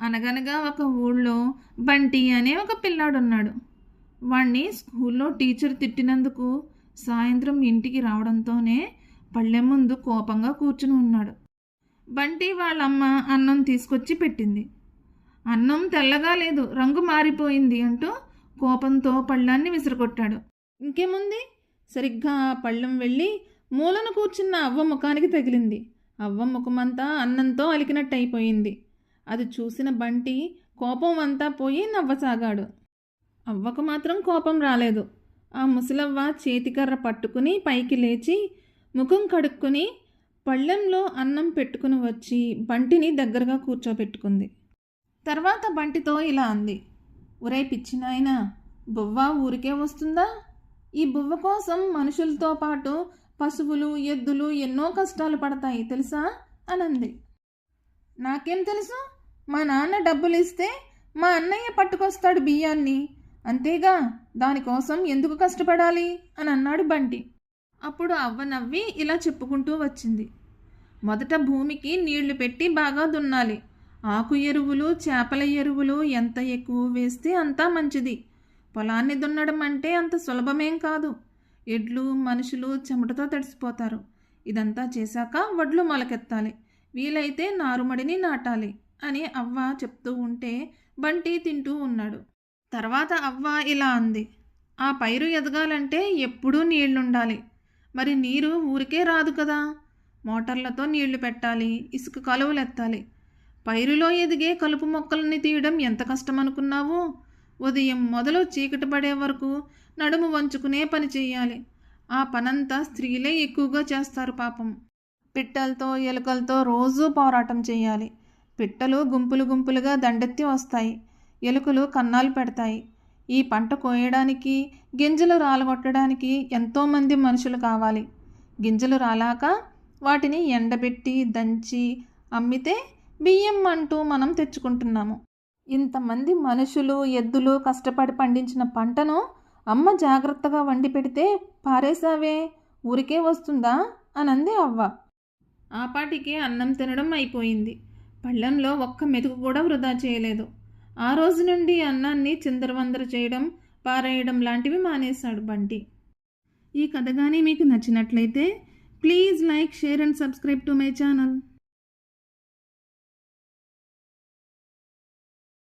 అనగనగా ఒక ఊళ్ళో బంటి అనే ఒక పిల్లాడున్నాడు. వాణ్ణి స్కూల్లో టీచర్ తిట్టినందుకు సాయంత్రం ఇంటికి రావడంతోనే పళ్ళెం ముందు కోపంగా కూర్చుని ఉన్నాడు. బంటి వాళ్ళమ్మ అన్నం తీసుకొచ్చి పెట్టింది. అన్నం తెల్లగా లేదు రంగు మారిపోయింది అంటూ కోపంతో పళ్ళాన్ని విసిరగొట్టాడు. ఇంకేముంది? సరిగ్గా పళ్ళెం వెళ్ళి మూలను కూర్చున్న అవ్వ ముఖానికి తగిలింది. అవ్వ ముఖమంతా అన్నంతో అలికినట్టు అయిపోయింది అది చూసిన బంటి కోపం అంతా పోయి నవ్వసాగాడు. అవ్వకు మాత్రం కోపం రాలేదు. ఆ ముసలవ్వ చేతికర్ర పట్టుకుని పైకి లేచి ముఖం కడుక్కుని పళ్ళెంలో అన్నం పెట్టుకుని వచ్చి బంటిని దగ్గరగా కూర్చోబెట్టుకుంది తర్వాత బంటితో ఇలా అంది. ఒరే పిచ్చినాయనా బువ్వ ఊరికే వస్తుందా? ఈ బువ్వ కోసం మనుషులతో పాటు పశువులు ఎద్దులు ఎన్నో కష్టాలు పడతాయి తెలుసా? అనంది. నాకేం తెలుసు? మా నాన్న డబ్బులు ఇస్తే మా అన్నయ్య పట్టుకొస్తాడు బియ్యాన్ని. అంతేగా దానికోసం ఎందుకు కష్టపడాలి? అని అన్నాడు బంటి. అప్పుడు అవ్వ నవ్వి ఇలా చెప్పుకుంటూ వచ్చింది. మొదట భూమికి నీళ్ళు పెట్టి బాగా దున్నాలి. ఆకు ఎరువులు చేపల ఎరువులు ఎంత ఎక్కువ వేస్తే అంతా మంచిది. పొలాన్ని దున్నడం అంటే అంత సులభమేం కాదు. ఎడ్లు మనుషులు చెమటతో తడిసిపోతారు. ఇదంతా చేశాక వడ్లు మొలకెత్తాలి. వీలైతే నారుమడిని నాటాలి అని అవ్వ చెప్తూ ఉంటే బంటి తింటూ ఉన్నాడు. తర్వాత అవ్వ ఇలా అంది. ఆ పైరు ఎదగాలంటే ఎప్పుడూ నీళ్ళుండాలి. మరి నీరు ఊరికే రాదు కదా. మోటార్లతో నీళ్ళు పెట్టాలి ఇసుక కలువలు ఎత్తాలి పైరులో ఎదిగే కలుపు మొక్కలని తీయడం ఎంత కష్టం అనుకున్నావు ఉదయం మొదలు చీకటి పడే వరకు నడుము వంచుకునే పని చేయాలి ఆ పనంతా స్త్రీలే ఎక్కువగా చేస్తారు పాపం. పిట్టలతో ఎలుకలతో రోజూ పోరాటం చేయాలి. పిట్టలు గుంపులు గుంపులుగా దండెత్తి వస్తాయి. ఎలుకలు కన్నాలు పెడతాయి. ఈ పంట కోయడానికి గింజలు రాలగొట్టడానికి ఎంతోమంది మనుషులు కావాలి. గింజలు రాలాక వాటిని ఎండబెట్టి దంచి అమ్మితే బియ్యం అంటూ మనం తెచ్చుకుంటున్నాము. ఇంతమంది మనుషులు ఎద్దులు కష్టపడి పండించిన పంటను అమ్మ జాగ్రత్తగా వండి పెడితే పారేసావే ఊరికే వస్తుందా? అనంది అవ్వ. ఆపాటికే అన్నం తినడం అయిపోయింది. పళ్ళెంలో ఒక్క మెతుకు కూడా వృధా చేయలేదు. ఆ రోజు నుండి అన్నాన్ని చిందరవందర చేయడం పారేయడం లాంటివి మానేశాడు బంటి. ఈ కథ కానీ మీకు నచ్చినట్లయితే please like share and subscribe to my channel.